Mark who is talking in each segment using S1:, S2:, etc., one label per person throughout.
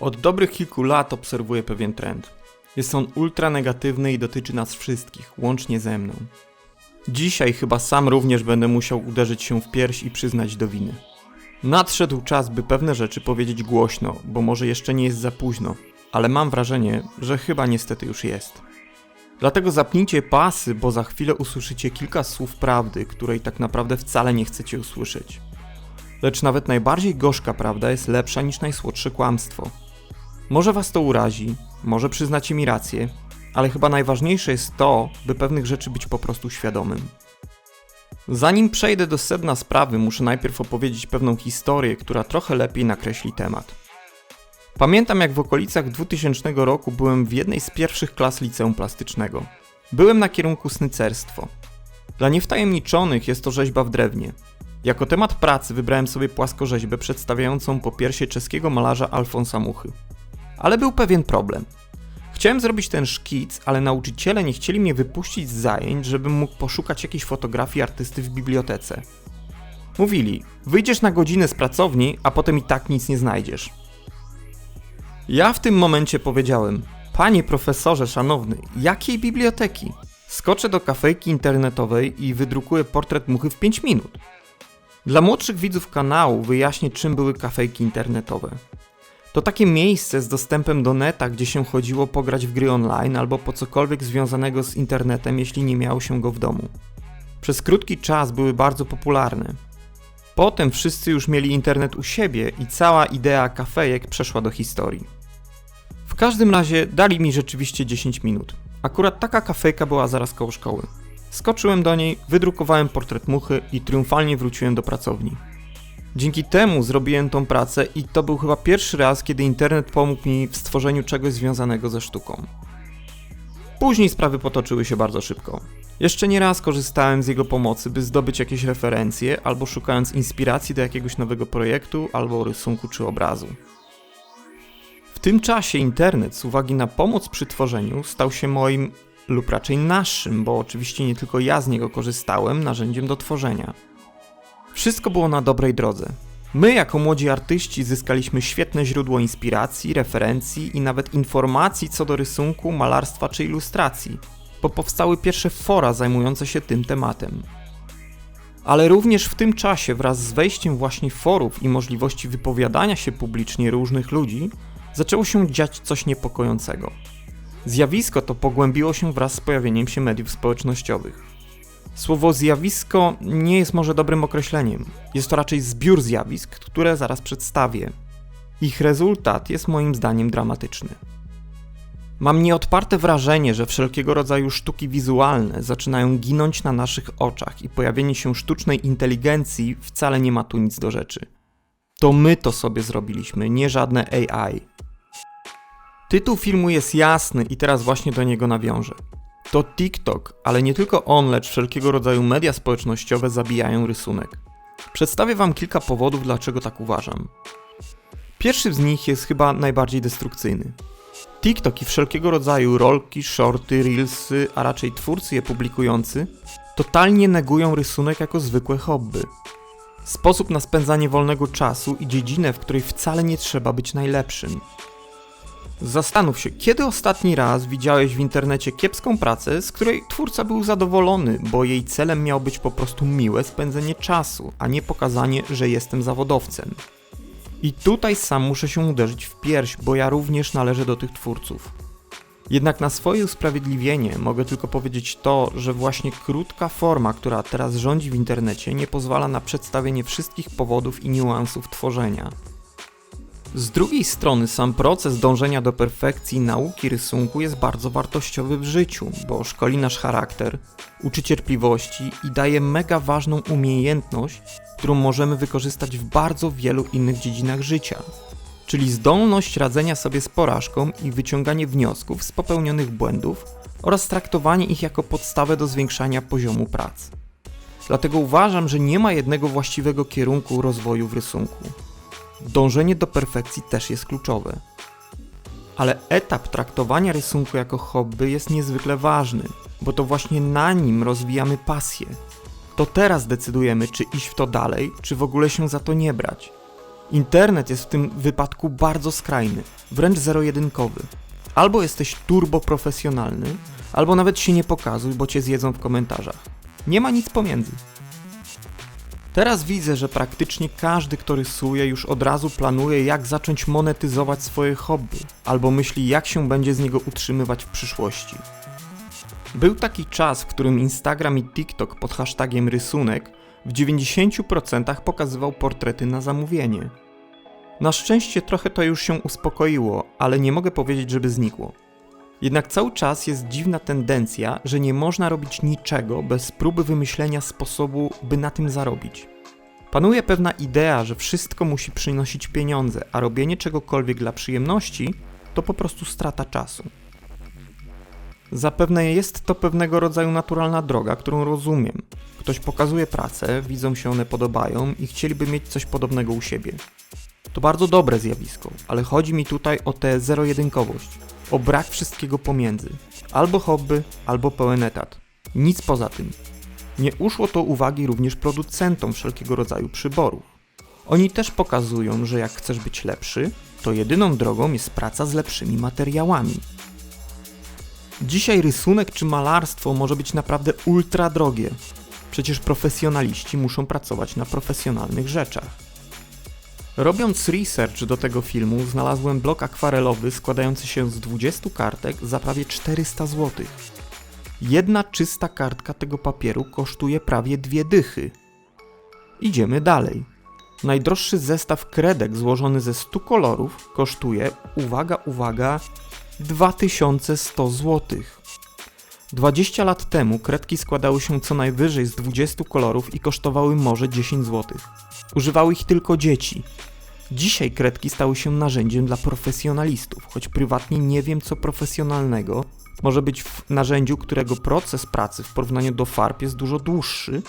S1: Od dobrych kilku lat obserwuję pewien trend. Jest on ultra negatywny i dotyczy nas wszystkich, łącznie ze mną. Dzisiaj chyba sam również będę musiał uderzyć się w pierś i przyznać do winy. Nadszedł czas, by pewne rzeczy powiedzieć głośno, bo może jeszcze nie jest za późno, ale mam wrażenie, że chyba niestety już jest. Dlatego zapnijcie pasy, bo za chwilę usłyszycie kilka słów prawdy, której tak naprawdę wcale nie chcecie usłyszeć. Lecz nawet najbardziej gorzka prawda jest lepsza niż najsłodsze kłamstwo. Może was to urazi, może przyznacie mi rację, ale chyba najważniejsze jest to, by pewnych rzeczy być po prostu świadomym. Zanim przejdę do sedna sprawy, muszę najpierw opowiedzieć pewną historię, która trochę lepiej nakreśli temat. Pamiętam jak w okolicach 2000 roku byłem w jednej z pierwszych klas liceum plastycznego. Byłem na kierunku snycerstwo. Dla niewtajemniczonych jest to rzeźba w drewnie. Jako temat pracy wybrałem sobie płaskorzeźbę przedstawiającą popiersie czeskiego malarza Alfonsa Muchy. Ale był pewien problem. Chciałem zrobić ten szkic, ale nauczyciele nie chcieli mnie wypuścić z zajęć, żebym mógł poszukać jakiejś fotografii artysty w bibliotece. Mówili, wyjdziesz na godzinę z pracowni, a potem i tak nic nie znajdziesz. Ja w tym momencie powiedziałem: Panie profesorze szanowny, jakiej biblioteki? Skoczę do kafejki internetowej i wydrukuję portret muchy w 5 minut. Dla młodszych widzów kanału wyjaśnię, czym były kafejki internetowe. To takie miejsce z dostępem do neta, gdzie się chodziło pograć w gry online albo po cokolwiek związanego z internetem, jeśli nie miało się go w domu. Przez krótki czas były bardzo popularne. Potem wszyscy już mieli internet u siebie i cała idea kafejek przeszła do historii. W każdym razie dali mi rzeczywiście 10 minut. Akurat taka kafejka była zaraz koło szkoły. Skoczyłem do niej, wydrukowałem portret muchy i triumfalnie wróciłem do pracowni. Dzięki temu zrobiłem tą pracę i to był chyba pierwszy raz, kiedy internet pomógł mi w stworzeniu czegoś związanego ze sztuką. Później sprawy potoczyły się bardzo szybko. Jeszcze nie raz korzystałem z jego pomocy, by zdobyć jakieś referencje, albo szukając inspiracji do jakiegoś nowego projektu, albo rysunku czy obrazu. W tym czasie internet, z uwagi na pomoc przy tworzeniu, stał się moim, lub raczej naszym, bo oczywiście nie tylko ja z niego korzystałem, narzędziem do tworzenia. Wszystko było na dobrej drodze. My, jako młodzi artyści, zyskaliśmy świetne źródło inspiracji, referencji i nawet informacji co do rysunku, malarstwa czy ilustracji, bo powstały pierwsze fora zajmujące się tym tematem. Ale również w tym czasie, wraz z wejściem właśnie forów i możliwości wypowiadania się publicznie różnych ludzi, zaczęło się dziać coś niepokojącego. Zjawisko to pogłębiło się wraz z pojawieniem się mediów społecznościowych. Słowo zjawisko nie jest może dobrym określeniem. Jest to raczej zbiór zjawisk, które zaraz przedstawię. Ich rezultat jest moim zdaniem dramatyczny. Mam nieodparte wrażenie, że wszelkiego rodzaju sztuki wizualne zaczynają ginąć na naszych oczach i pojawienie się sztucznej inteligencji wcale nie ma tu nic do rzeczy. To my to sobie zrobiliśmy, nie żadne AI. Tytuł filmu jest jasny i teraz właśnie do niego nawiążę. To TikTok, ale nie tylko on, lecz wszelkiego rodzaju media społecznościowe zabijają rysunek. Przedstawię Wam kilka powodów, dlaczego tak uważam. Pierwszy z nich jest chyba najbardziej destrukcyjny. TikTok i wszelkiego rodzaju rolki, shorty, reelsy, a raczej twórcy je publikujący, totalnie negują rysunek jako zwykłe hobby. Sposób na spędzanie wolnego czasu i dziedzinę, w której wcale nie trzeba być najlepszym. Zastanów się, kiedy ostatni raz widziałeś w internecie kiepską pracę, z której twórca był zadowolony, bo jej celem miało być po prostu miłe spędzenie czasu, a nie pokazanie, że jestem zawodowcem. I tutaj sam muszę się uderzyć w pierś, bo ja również należę do tych twórców. Jednak na swoje usprawiedliwienie mogę tylko powiedzieć to, że właśnie krótka forma, która teraz rządzi w internecie, nie pozwala na przedstawienie wszystkich powodów i niuansów tworzenia. Z drugiej strony sam proces dążenia do perfekcji nauki rysunku jest bardzo wartościowy w życiu, bo szkoli nasz charakter, uczy cierpliwości i daje mega ważną umiejętność, którą możemy wykorzystać w bardzo wielu innych dziedzinach życia. Czyli zdolność radzenia sobie z porażką i wyciąganie wniosków z popełnionych błędów oraz traktowanie ich jako podstawę do zwiększania poziomu pracy. Dlatego uważam, że nie ma jednego właściwego kierunku rozwoju w rysunku. Dążenie do perfekcji też jest kluczowe. Ale etap traktowania rysunku jako hobby jest niezwykle ważny, bo to właśnie na nim rozwijamy pasję. To teraz decydujemy, czy iść w to dalej, czy w ogóle się za to nie brać. Internet jest w tym wypadku bardzo skrajny, wręcz zero-jedynkowy. Albo jesteś turbo profesjonalny, albo nawet się nie pokazuj, bo cię zjedzą w komentarzach. Nie ma nic pomiędzy. Teraz widzę, że praktycznie każdy, kto rysuje, już od razu planuje, jak zacząć monetyzować swoje hobby, albo myśli, jak się będzie z niego utrzymywać w przyszłości. Był taki czas, w którym Instagram i TikTok pod hashtagiem rysunek w 90% pokazywał portrety na zamówienie. Na szczęście trochę to już się uspokoiło, ale nie mogę powiedzieć, żeby znikło. Jednak cały czas jest dziwna tendencja, że nie można robić niczego bez próby wymyślenia sposobu, by na tym zarobić. Panuje pewna idea, że wszystko musi przynosić pieniądze, a robienie czegokolwiek dla przyjemności to po prostu strata czasu. Zapewne jest to pewnego rodzaju naturalna droga, którą rozumiem. Ktoś pokazuje pracę, widzą się one podobają i chcieliby mieć coś podobnego u siebie. To bardzo dobre zjawisko, ale chodzi mi tutaj o tę zero-jedynkowość, o brak wszystkiego pomiędzy. Albo hobby, albo pełen etat. Nic poza tym. Nie uszło to uwagi również producentom wszelkiego rodzaju przyborów. Oni też pokazują, że jak chcesz być lepszy, to jedyną drogą jest praca z lepszymi materiałami. Dzisiaj rysunek czy malarstwo może być naprawdę ultra drogie. Przecież profesjonaliści muszą pracować na profesjonalnych rzeczach. Robiąc research do tego filmu, znalazłem blok akwarelowy składający się z 20 kartek za prawie 400 zł. Jedna czysta kartka tego papieru kosztuje prawie dwie dychy. Idziemy dalej. Najdroższy zestaw kredek złożony ze 100 kolorów kosztuje, uwaga, uwaga, 2100 zł. 20 lat temu kredki składały się co najwyżej z 20 kolorów i kosztowały może 10 zł. Używały ich tylko dzieci. Dzisiaj kredki stały się narzędziem dla profesjonalistów, choć prywatnie nie wiem co profesjonalnego może być w narzędziu, którego proces pracy w porównaniu do farb jest dużo dłuższy,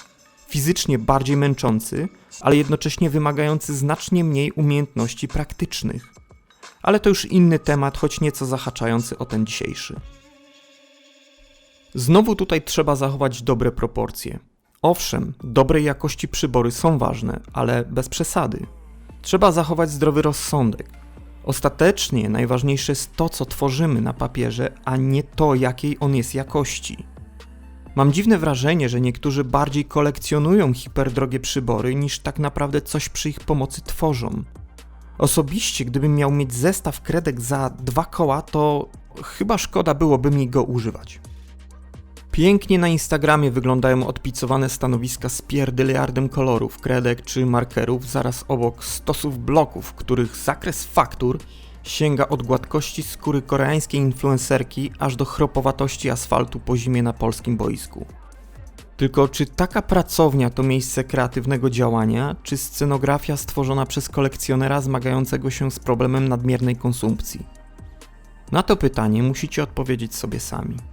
S1: fizycznie bardziej męczący, ale jednocześnie wymagający znacznie mniej umiejętności praktycznych. Ale to już inny temat, choć nieco zahaczający o ten dzisiejszy. Znowu tutaj trzeba zachować dobre proporcje. Owszem, dobrej jakości przybory są ważne, ale bez przesady. Trzeba zachować zdrowy rozsądek. Ostatecznie najważniejsze jest to, co tworzymy na papierze, a nie to, jakiej on jest jakości. Mam dziwne wrażenie, że niektórzy bardziej kolekcjonują hiperdrogie przybory, niż tak naprawdę coś przy ich pomocy tworzą. Osobiście, gdybym miał mieć zestaw kredek za dwa koła, to chyba szkoda byłoby mi go używać. Pięknie na Instagramie wyglądają odpicowane stanowiska z pierdyliardem kolorów, kredek czy markerów, zaraz obok stosów bloków, których zakres faktur sięga od gładkości skóry koreańskiej influencerki aż do chropowatości asfaltu po zimie na polskim boisku. Tylko czy taka pracownia to miejsce kreatywnego działania, czy scenografia stworzona przez kolekcjonera zmagającego się z problemem nadmiernej konsumpcji? Na to pytanie musicie odpowiedzieć sobie sami.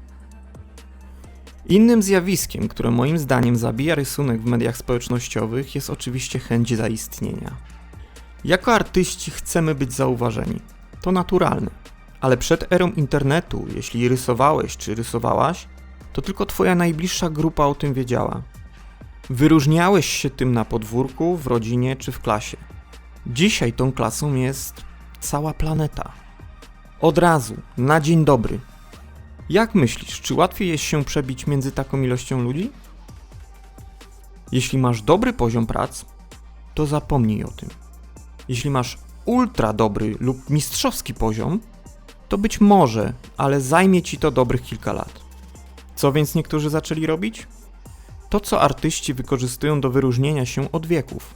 S1: Innym zjawiskiem, które moim zdaniem zabija rysunek w mediach społecznościowych, jest oczywiście chęć zaistnienia. Jako artyści chcemy być zauważeni. To naturalne. Ale przed erą internetu, jeśli rysowałeś czy rysowałaś, to tylko twoja najbliższa grupa o tym wiedziała. Wyróżniałeś się tym na podwórku, w rodzinie czy w klasie. Dzisiaj tą klasą jest cała planeta. Od razu, na dzień dobry, jak myślisz, czy łatwiej jest się przebić między taką ilością ludzi? Jeśli masz dobry poziom prac, to zapomnij o tym. Jeśli masz ultra dobry lub mistrzowski poziom, to być może, ale zajmie ci to dobrych kilka lat. Co więc niektórzy zaczęli robić? To, co artyści wykorzystują do wyróżnienia się od wieków.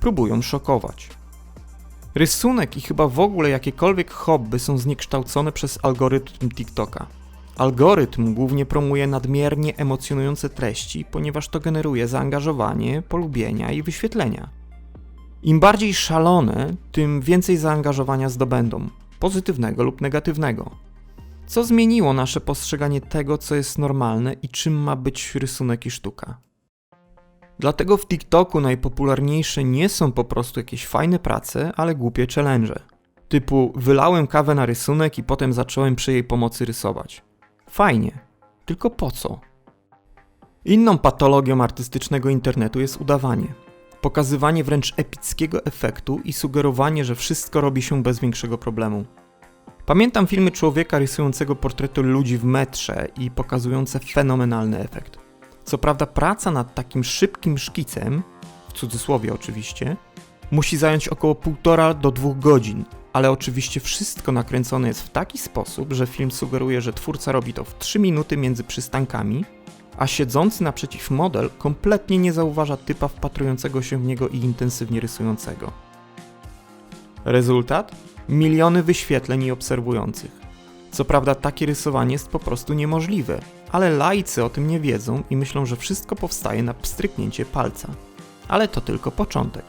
S1: Próbują szokować. Rysunek i chyba w ogóle jakiekolwiek hobby są zniekształcone przez algorytm TikToka. Algorytm głównie promuje nadmiernie emocjonujące treści, ponieważ to generuje zaangażowanie, polubienia i wyświetlenia. Im bardziej szalone, tym więcej zaangażowania zdobędą, pozytywnego lub negatywnego. Co zmieniło nasze postrzeganie tego, co jest normalne i czym ma być rysunek i sztuka? Dlatego w TikToku najpopularniejsze nie są po prostu jakieś fajne prace, ale głupie challenge. Typu wylałem kawę na rysunek i potem zacząłem przy jej pomocy rysować. Fajnie, tylko po co? Inną patologią artystycznego internetu jest udawanie. Pokazywanie wręcz epickiego efektu i sugerowanie, że wszystko robi się bez większego problemu. Pamiętam filmy człowieka rysującego portrety ludzi w metrze i pokazujące fenomenalny efekt. Co prawda, praca nad takim szybkim szkicem, w cudzysłowie oczywiście, musi zająć około półtora do dwóch godzin, ale oczywiście wszystko nakręcone jest w taki sposób, że film sugeruje, że twórca robi to w 3 minuty między przystankami, a siedzący naprzeciw model kompletnie nie zauważa typa wpatrującego się w niego i intensywnie rysującego. Rezultat? Miliony wyświetleń i obserwujących. Co prawda takie rysowanie jest po prostu niemożliwe, ale laicy o tym nie wiedzą i myślą, że wszystko powstaje na pstryknięcie palca. Ale to tylko początek.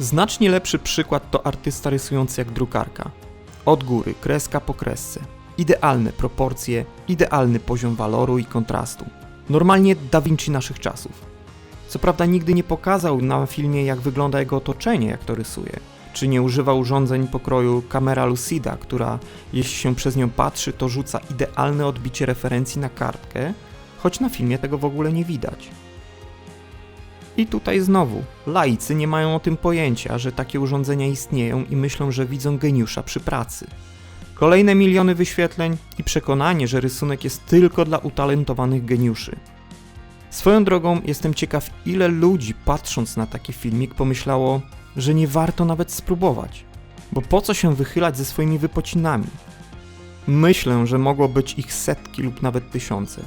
S1: Znacznie lepszy przykład to artysta rysujący jak drukarka. Od góry, kreska po kresce. Idealne proporcje, idealny poziom waloru i kontrastu. Normalnie Da Vinci naszych czasów. Co prawda nigdy nie pokazał na filmie jak wygląda jego otoczenie, jak to rysuje. Czy nie używa urządzeń pokroju kamera lucida, która jeśli się przez nią patrzy, to rzuca idealne odbicie referencji na kartkę, choć na filmie tego w ogóle nie widać. I tutaj znowu, laicy nie mają o tym pojęcia, że takie urządzenia istnieją i myślą, że widzą geniusza przy pracy. Kolejne miliony wyświetleń i przekonanie, że rysunek jest tylko dla utalentowanych geniuszy. Swoją drogą jestem ciekaw, ile ludzi patrząc na taki filmik pomyślało, że nie warto nawet spróbować, bo po co się wychylać ze swoimi wypocinami? Myślę, że mogło być ich setki lub nawet tysiące.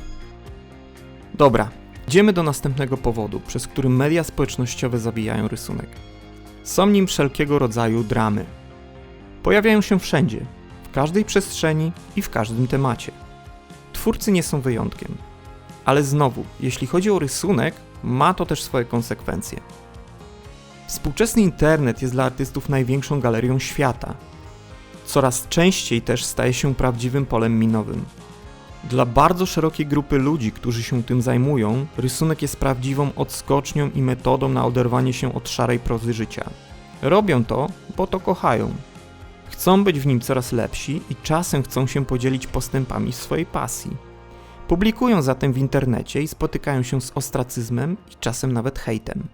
S1: Dobra, idziemy do następnego powodu, przez który media społecznościowe zabijają rysunek. Są nim wszelkiego rodzaju dramy. Pojawiają się wszędzie, w każdej przestrzeni i w każdym temacie. Twórcy nie są wyjątkiem. Ale znowu, jeśli chodzi o rysunek, ma to też swoje konsekwencje. Współczesny internet jest dla artystów największą galerią świata. Coraz częściej też staje się prawdziwym polem minowym. Dla bardzo szerokiej grupy ludzi, którzy się tym zajmują, rysunek jest prawdziwą odskocznią i metodą na oderwanie się od szarej prozy życia. Robią to, bo to kochają. Chcą być w nim coraz lepsi i czasem chcą się podzielić postępami swojej pasji. Publikują zatem w internecie i spotykają się z ostracyzmem i czasem nawet hejtem.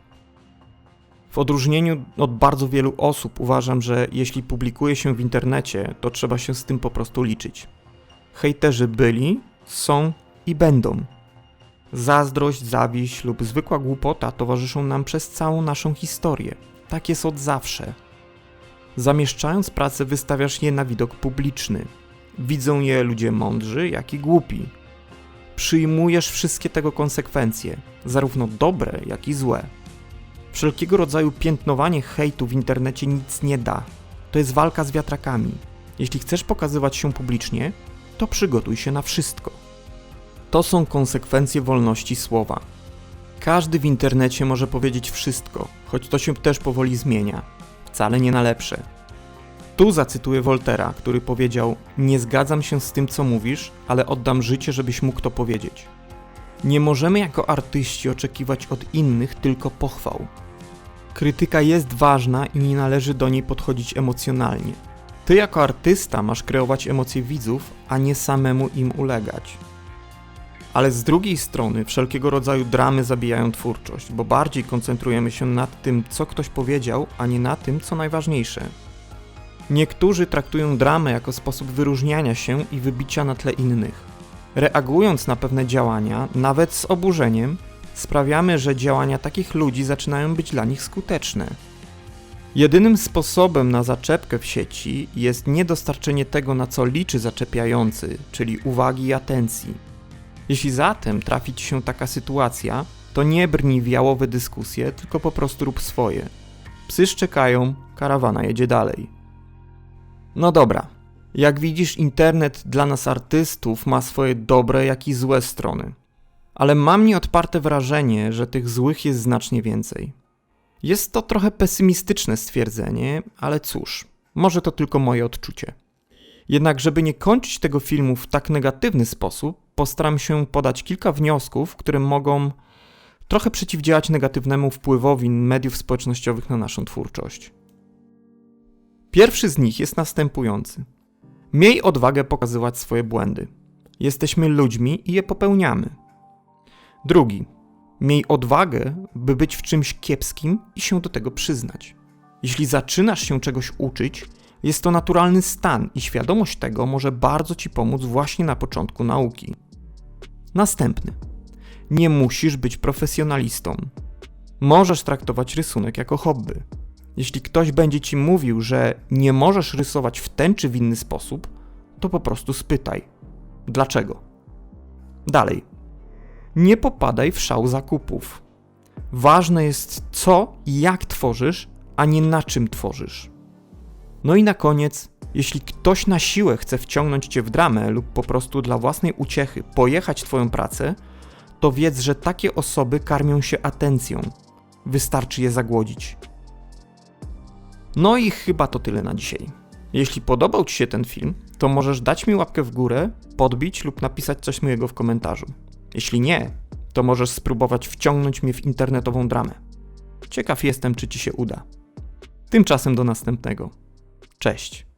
S1: W odróżnieniu od bardzo wielu osób uważam, że jeśli publikuje się w internecie, to trzeba się z tym po prostu liczyć. Hejterzy byli, są i będą. Zazdrość, zawiść lub zwykła głupota towarzyszą nam przez całą naszą historię. Tak jest od zawsze. Zamieszczając pracę, wystawiasz je na widok publiczny. Widzą je ludzie mądrzy, jak i głupi. Przyjmujesz wszystkie tego konsekwencje, zarówno dobre, jak i złe. Wszelkiego rodzaju piętnowanie hejtu w internecie nic nie da. To jest walka z wiatrakami. Jeśli chcesz pokazywać się publicznie, to przygotuj się na wszystko. To są konsekwencje wolności słowa. Każdy w internecie może powiedzieć wszystko, choć to się też powoli zmienia. Wcale nie na lepsze. Tu zacytuję Voltera, który powiedział: Nie zgadzam się z tym, co mówisz, ale oddam życie, żebyś mógł to powiedzieć. Nie możemy jako artyści oczekiwać od innych tylko pochwał. Krytyka jest ważna i nie należy do niej podchodzić emocjonalnie. Ty jako artysta masz kreować emocje widzów, a nie samemu im ulegać. Ale z drugiej strony wszelkiego rodzaju dramy zabijają twórczość, bo bardziej koncentrujemy się nad tym, co ktoś powiedział, a nie na tym, co najważniejsze. Niektórzy traktują dramę jako sposób wyróżniania się i wybicia na tle innych. Reagując na pewne działania, nawet z oburzeniem, sprawiamy, że działania takich ludzi zaczynają być dla nich skuteczne. Jedynym sposobem na zaczepkę w sieci jest niedostarczenie tego, na co liczy zaczepiający, czyli uwagi i atencji. Jeśli zatem trafi ci się taka sytuacja, to nie brnij w jałowe dyskusje, tylko po prostu rób swoje. Psy szczekają, karawana jedzie dalej. No dobra. Jak widzisz, internet dla nas artystów ma swoje dobre, jak i złe strony ale mam nieodparte wrażenie, że tych złych jest znacznie więcej. Jest to trochę pesymistyczne stwierdzenie, ale cóż, może to tylko moje odczucie. Jednak, żeby nie kończyć tego filmu w tak negatywny sposób, postaram się podać kilka wniosków, które mogą trochę przeciwdziałać negatywnemu wpływowi mediów społecznościowych na naszą twórczość. Pierwszy z nich jest następujący. Miej odwagę pokazywać swoje błędy. Jesteśmy ludźmi i je popełniamy. Drugi. Miej odwagę, by być w czymś kiepskim i się do tego przyznać. Jeśli zaczynasz się czegoś uczyć, jest to naturalny stan i świadomość tego może bardzo ci pomóc właśnie na początku nauki. Następny. Nie musisz być profesjonalistą. Możesz traktować rysunek jako hobby. Jeśli ktoś będzie ci mówił, że nie możesz rysować w ten czy w inny sposób, to po prostu spytaj: dlaczego? Dalej. Nie popadaj w szał zakupów. Ważne jest co i jak tworzysz, a nie na czym tworzysz. No i na koniec, jeśli ktoś na siłę chce wciągnąć cię w dramę lub po prostu dla własnej uciechy pojechać twoją pracę, to wiedz, że takie osoby karmią się atencją. Wystarczy je zagłodzić. No i chyba to tyle na dzisiaj. Jeśli podobał Ci się ten film, to możesz dać mi łapkę w górę, podbić lub napisać coś miłego w komentarzu. Jeśli nie, to możesz spróbować wciągnąć mnie w internetową dramę. Ciekaw jestem, czy Ci się uda. Tymczasem do następnego. Cześć.